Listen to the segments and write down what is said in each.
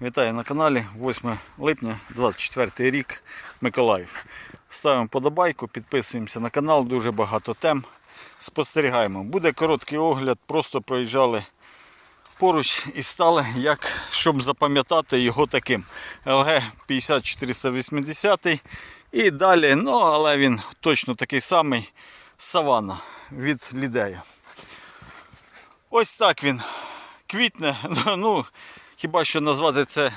Вітаю на каналі 8 липня 24 рік Миколаїв. Ставимо подобайку, підписуємося на канал, дуже багато тем. Спостерігаємо. Буде короткий огляд, просто проїжджали поруч і стали, як, щоб запам'ятати його таким. LG 50480 і далі, ну але він точно такий самий Савана від Лідея. Ось так він квітне. Ну, хіба що назвати це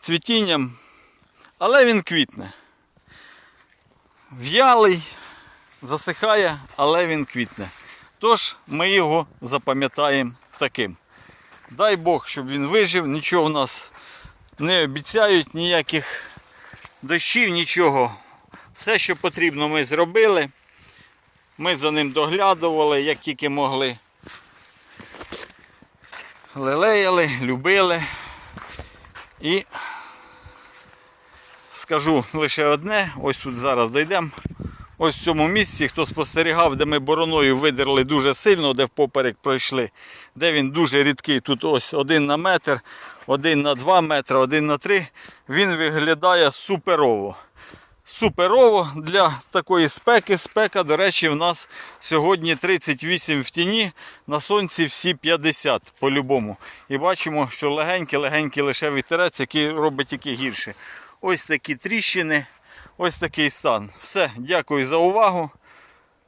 цвітінням, але він квітне. В'ялий, засихає, але він квітне. Тож ми його запам'ятаємо таким. Дай Бог, щоб він вижив, нічого в нас не обіцяють, ніяких дощів, нічого. Все, що потрібно, ми зробили. Ми за ним доглядували, як тільки могли. Лелеяли, любили. І скажу лише одне, ось тут зараз дійдемо. Ось в цьому місці, хто спостерігав, де ми бороною видерли дуже сильно, де впоперек пройшли, де він дуже рідкий. Тут ось один на метр, один на два метри, один на три. Він виглядає суперово. Суперово для такої спеки. Спека, до речі, в нас сьогодні 38 в тіні, на сонці всі 50 по-любому. І бачимо, що легенький-легенький лише вітерець, який робить тільки гірше. Ось такі тріщини, ось такий стан. Все, дякую за увагу.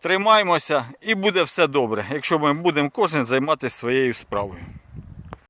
Тримаємося і буде все добре, якщо ми будемо кожен займатися своєю справою.